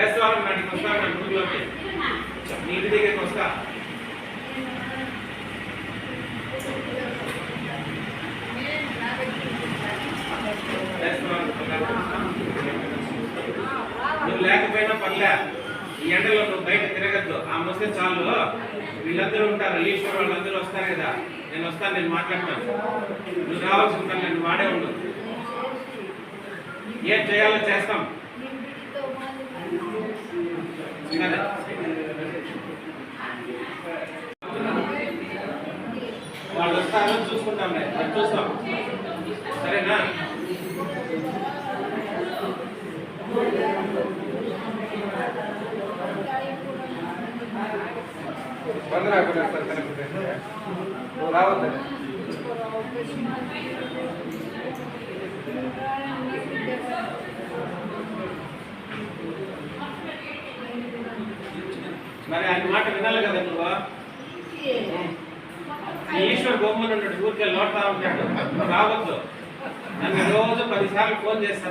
వేసవారం నాటికి వస్తా నా గుడిలోకి నీ ఇంటి దగ్గరికి వస్తా. నువ్వు లేకపోయినా పర్లే ఈ ఎండలో నువ్వు బయట తిరగద్దు. ఆ వస్తే చాలు. వీళ్ళందరూ ఉంటారు. ఈశ్వర్ వాళ్ళందరూ వస్తారు కదా. నేను వస్తాను నేను మాట్లాడతాను. నువ్వు రావాల్సి ఉంటాను నేను వాడే ఉండదు ఏం చేయాలో చేస్తాం. వాళ్ళు వస్తారో చూసుకుంటాం మరి చూస్తాం సరేనా ಬಂದ್ರೆ ಆಗ್ಬಿಟ್ಟು ಸರ್ ಕನೆಕ್ಟ್ ರಾವತ್ತೆ మరి ఆయన మాట వినాలి కదా నువ్వు? ఈ ఈశ్వర్ బొమ్మలు ఉన్నాడు ఊరికే లోటా ఉంటాడు రావద్దు. నన్ను రోజు పదిసార్లు ఫోన్ చేస్తాను